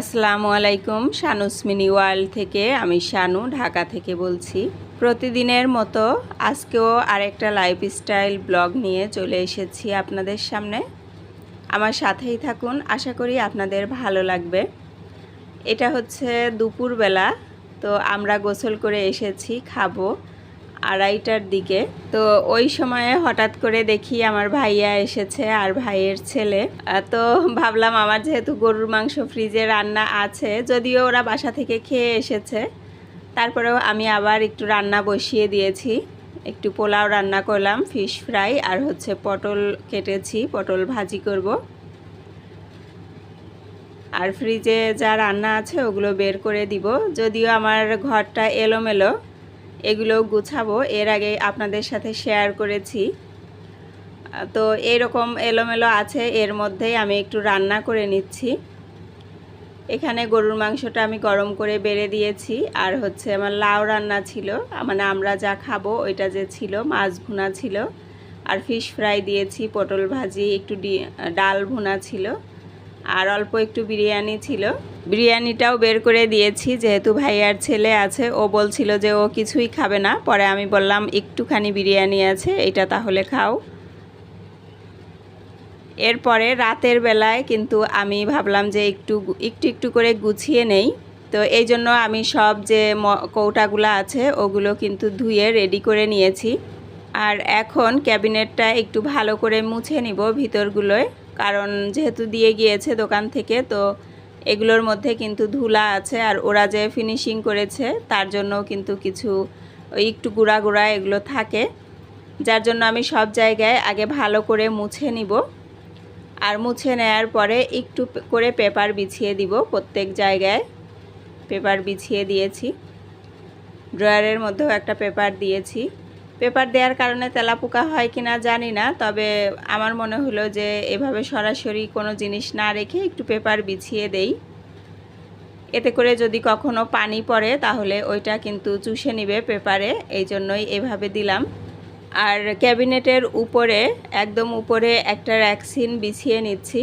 আসসালামু আলাইকুম, শানুস ওয়ার্ল্ড থেকে, আমি শানু, ঢাকা থেকে বলছি। প্রতিদিনের মতো আজকেও আরেকটা লাইফস্টাইল ব্লগ নিয়ে চলে এসেছি আপনাদের সামনে। আমার সাথেই থাকুন, আশা করি আপনাদের ভালো লাগবে। এটা হচ্ছে দুপুরবেলা, তো আমরা গোসল করে এসেছি, খাব। আড়াইটার দিকে। তো ওই সময়ে হঠাৎ করে দেখি আমার ভাইয়া এসেছে আর ভাইয়ের ছেলে। তো ভাবলাম আমার যেহেতু গরুর মাংস ফ্রিজে রান্না আছে, যদিও ওরা বাসা থেকে খেয়ে এসেছে। তারপরেও আমি আবার একটু রান্না বসিয়ে দিয়েছি। একটু পোলাও রান্না করলাম ফিশ ফ্রাই আর হচ্ছে পটল কেটেছি, পটল ভাজি করব। আর ফ্রিজে যা রান্না আছে ওগুলো বের করে দিব। যদিও আমার ঘরটা এলোমেলো এগুলো গুছাবো। এর আগে আপনাদের সাথে শেয়ার করেছি। তো এরকম এলোমেলো আছে, এর মধ্যেই আমি একটু রান্না করে নিচ্ছি। এখানে গরুর মাংসটা আমি গরম করে বেড়ে দিয়েছি, আর হচ্ছে আমার লাউ রান্না ছিল। মানে আমরা যা খাব ওইটা যে ছিল, মাছ ভুনা ছিল। আর ফিশ ফ্রাই দিয়েছি, পটল ভাজি, একটু ডাল ভুনা ছিল। আর অল্প একটু বিরিয়ানি ছিল। বিরিয়ানিটাও বের করে দিয়েছি, যেহেতু ভাইয়ার ছেলে আছে, ও বলছিল যে ও কিছুই খাবে না। পরে আমি বললাম, একটুখানি বিরিয়ানি আছে, এটা তাহলে খাও। এরপরে রাতের বেলায় কিন্তু আমি ভাবলাম যে একটু একটু একটু করে গুছিয়ে নেই। তো এই জন্য আমি সব যে কৌটাগুলো আছে, ওগুলো কিন্তু ধুয়ে রেডি করে নিয়েছি। আর এখন ক্যাবিনেটটা একটু ভালো করে মুছে নিব ভিতরগুলোয়। কারণ যেহেতু দিয়ে গিয়েছে দোকান থেকে, তো এগুলোর মধ্যে কিন্তু ধুলা আছে আর ওরা যে ফিনিশিং করেছে তার জন্য কিন্তু কিছু ওই একটু গুঁড়া গুঁড়া এগুলো থাকে। যার জন্য আমি সব জায়গায় আগে ভালো করে মুছে নিব আর মুছে নেয়ার পরে একটু করে পেপার বিছিয়ে দিব প্রত্যেক জায়গায়। পেপার বিছিয়ে দিয়েছি। ড্রয়ারের মধ্যেও একটা পেপার দিয়েছি। পেপার দেওয়ার কারণে তেলাপোকা হয় কিনা জানি না, তবে আমার মনে হলো যে এভাবে সরাসরি কোনো জিনিস না রেখে একটু পেপার বিছিয়ে দেই। এতে করে যদি কখনো পানি পড়ে তাহলে ওইটা কিন্তু চুষে নিবে পেপারে, এই জন্যই এভাবে দিলাম। আর ক্যাবিনেটের উপরে, একদম উপরে একটা র্যাক্সিন বিছিয়ে নিচ্ছি।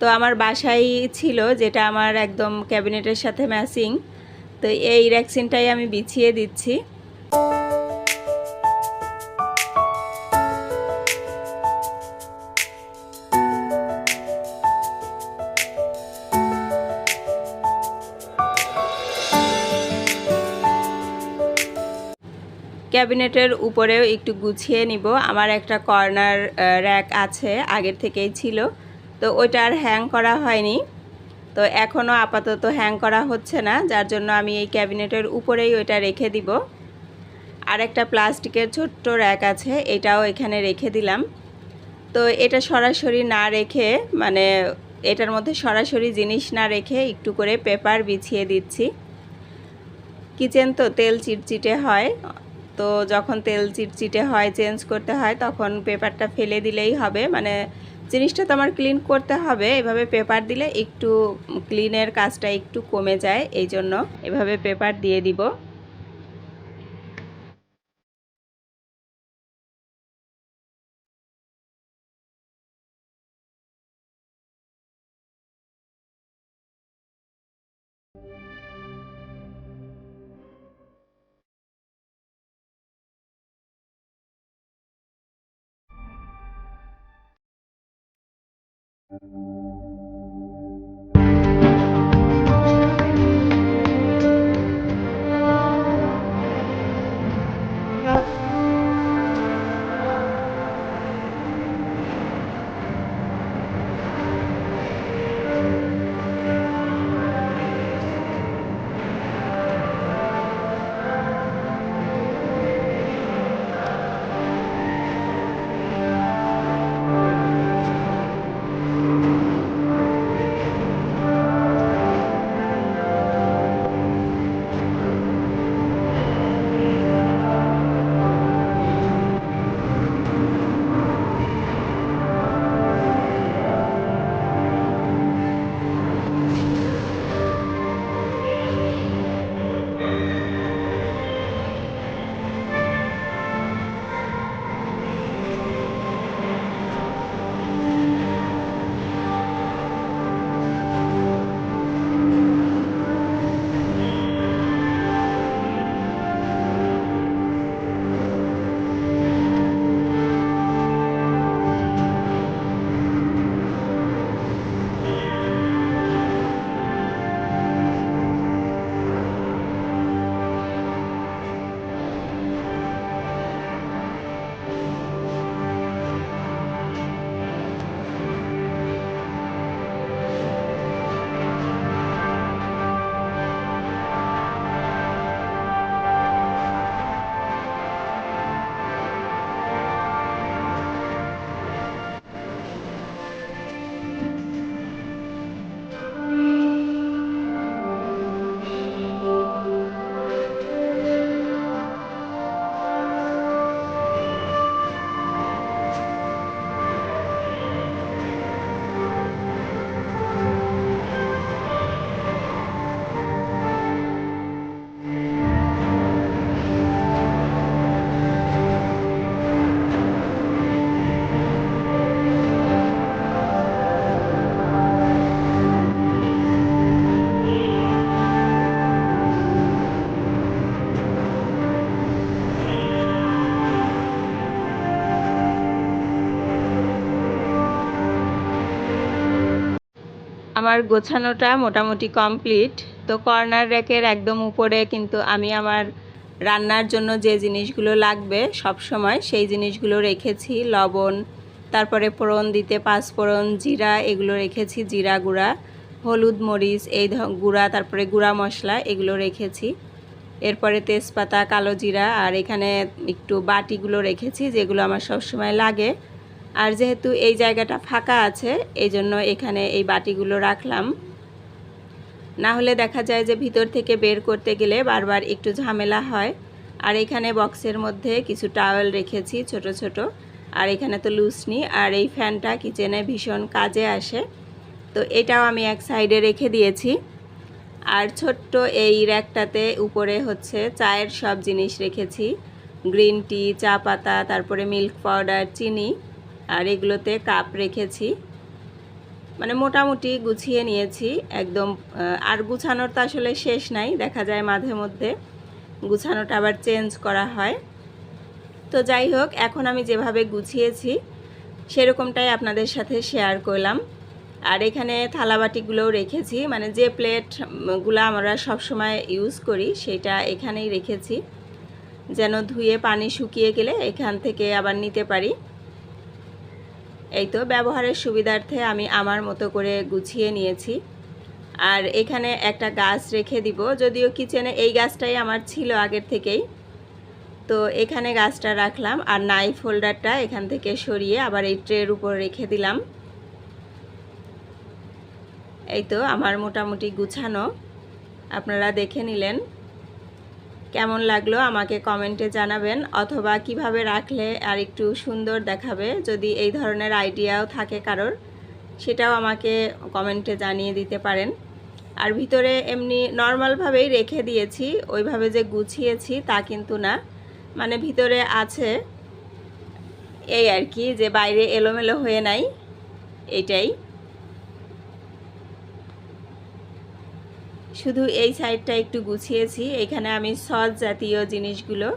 তো আমার বাসায় ছিল যেটা আমার একদম ক্যাবিনেটের সাথে ম্যাচিং, তো এই র্যাক্সিনটাই আমি বিছিয়ে দিচ্ছি। ক্যাবিনেটের উপরেও একটু গুছিয়ে নিব। আমার একটা কর্নার র্যাক আছে, আগের থেকেই ছিল। তো ওইটা আর হ্যাং করা হয়নি। তো এখনও আপাতত হ্যাং করা হচ্ছে না, যার জন্য আমি এই ক্যাবিনেটের উপরেই ওইটা রেখে দিব। আর একটা প্লাস্টিকের ছোট্ট র্যাক আছে, এটাও এখানে রেখে দিলাম। তো এটা সরাসরি না রেখে মানে এটার মধ্যে সরাসরি জিনিস না রেখে একটু করে পেপার বিছিয়ে দিচ্ছি। কিচেন তো তেল চিটচিটে হয় তো যখন তেল চিটচিটে হয়, চেঞ্জ করতে হয়, তখন পেপারটা ফেলে দিলেই হবে। মানে জিনিসটা তো আমার ক্লিন করতে হবে। এভাবে পেপার দিলে একটু ক্লিনের কাজটা একটু কমে যায় এই জন্য এভাবে পেপার দিয়ে দিব। আমার গোছানোটা মোটামুটি কমপ্লিট। তো কর্নার র্যাকের একদম উপরে কিন্তু আমি আমার রান্নার জন্য যে জিনিসগুলো লাগবে সব সময় সেই জিনিসগুলো রেখেছি। লবণ, তারপরে ফোড়ন দিতে পাঁচফোড়ন জিরা এগুলো রেখেছি, জিরা গুঁড়া, হলুদ মরিচ, এই গুঁড়া, তারপরে গুঁড়া মশলা এগুলো রেখেছি। এরপরে তেজপাতা, কালো জিরা, আর এখানে একটু বাটিগুলো রেখেছি যেগুলো আমার সবসময় লাগে। আর যেহেতু এই জায়গাটা ফাঁকা আছে এই জন্য এখানে এই বাটিগুলো রাখলাম। না হলে দেখা যায় যে ভিতর থেকে বের করতে গেলে বারবার একটু ঝামেলা হয়। আর এখানে বক্সের মধ্যে কিছু টাওয়েল রেখেছি ছোট ছোট। আর এখানে তো লুসনি আর এই ফ্যানটা কিচেনে ভীষণ কাজে আসে। তো এটাও আমি এক সাইডে রেখে দিয়েছি। আর ছোট্ট এই র্যাকটাতে উপরে হচ্ছে চায়ের সব জিনিস রেখেছি। গ্রিন টি, চা পাতা, তারপরে মিল্ক পাউডার, চিনি। আর এগুলোতে কাপ রেখেছি। মানে মোটামুটি গুছিয়ে নিয়েছি, একদম আর গুছানোর তো আসলে শেষ নাই, দেখা যায় মাঝে মধ্যে। গুছানোটা আবার চেঞ্জ করা হয়। তো যাই হোক, এখন আমি যেভাবে গুছিয়েছি, সেরকমটাই আপনাদের সাথে শেয়ার করলাম। আর এখানে থালাবাটিগুলোও রেখেছি মানে যে প্লেটগুলো আমরা সবসময় ইউজ করি, সেটা এখানেই রেখেছি। যেন ধুয়ে পানি শুকিয়ে গেলে এখান থেকে আবার নিতে পারি। এই তো ব্যবহারের সুবিধার্থে আমি আমার মতো করে গুছিয়ে নিয়েছি। আর এখানে একটা গাছ রেখে দিব, যদিও কিচেনে এই গাছটাই আমার ছিল আগের থেকেই। তো এখানে গাছটা রাখলাম আর নাইফ হোল্ডারটা এখান থেকে সরিয়ে আবার এই ট্রের উপর রেখে দিলাম। এই তো আমার মোটামুটি গুছানো। আপনারা দেখে নিলেন। কেমন লাগল আমাকে কমেন্টে জানাবেন, অথবা কীভাবে রাখলে আর একটু সুন্দর দেখাবে যদি এই ধরনের আইডিয়াও থাকে কারোর, সেটাও আমাকে কমেন্টে জানিয়ে দিতে পারেন। আর ভিতরে এমনি নর্মালভাবেই রেখে দিয়েছি, ওইভাবে যে গুছিয়েছি তা কিন্তু না। মানে ভিতরে আছে এই আর কি, যে বাইরে এলোমেলো হয়ে নাই এটাই শুধু এই সাইডটা একটু গুছিয়েছি। এখানে আমি সস জাতীয় জিনিসগুলো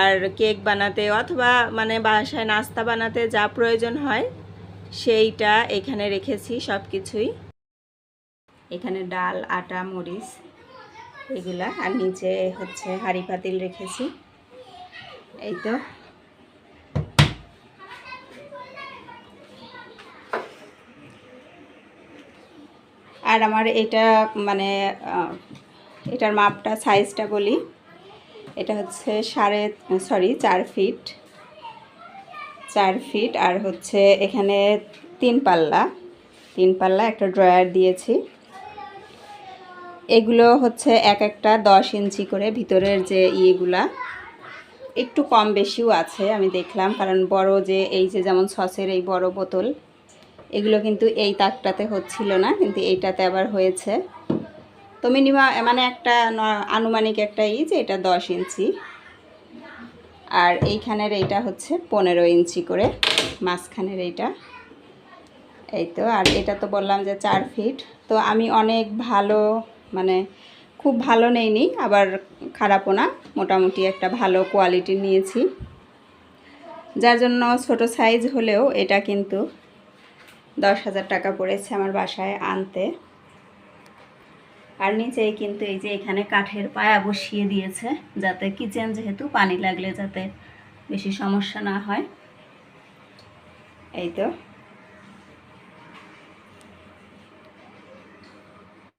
আর কেক বানাতে অথবা মানে বাসায় নাস্তা বানাতে যা প্রয়োজন হয়, সেইটা এখানে রেখেছি সব কিছুই এখানে ডাল, আটা, মরিচ এগুলা। আর নিচে হচ্ছে হাঁড়ি পাতিল রেখেছি। এই তো। আর আমার এটা মানে এটার মাপটা সাইজটা বলি। এটা হচ্ছে সাড়ে সরি চার ফিট চার ফিট আর হচ্ছে এখানে তিন পাল্লা। তিন পাল্লা একটা ড্রয়ার দিয়েছি। এগুলো হচ্ছে এক একটা দশ ইঞ্চি করে ভিতরের যে ইয়েগুলা। একটু কম বেশিও আছে, আমি দেখলাম। কারণ বড় যে, এই যে যেমন সসের এই বড় বোতল এগুলো কিন্তু এই তাকটাতে হচ্ছিল না, কিন্তু এইটাতে আবার হয়েছে। তো মিনিমাম মানে একটা আনুমানিক একটা ই যে এটা দশ ইঞ্চি। আর এইখানের এইটা হচ্ছে পনেরো ইঞ্চি করে, মাঝখানের এইটা। এই তো, আর এটা তো বললাম যে চার ফিট। তো আমি অনেক ভালো মানে খুব ভালো নেইনি, আবার খারাপও না, মোটামুটি একটা ভালো কোয়ালিটি নিয়েছি। যার জন্য ছোট সাইজ হলেও এটা কিন্তু দশ হাজার টাকা পড়েছে আমার বাসায় আনতে। আর নিচে কিন্তু এই যে এখানে কাঠের পায়া বসিয়ে দিয়েছে, যাতে কিচেন যেহেতু পানি লাগলে যাতে বেশি সমস্যা না হয়। এই তো।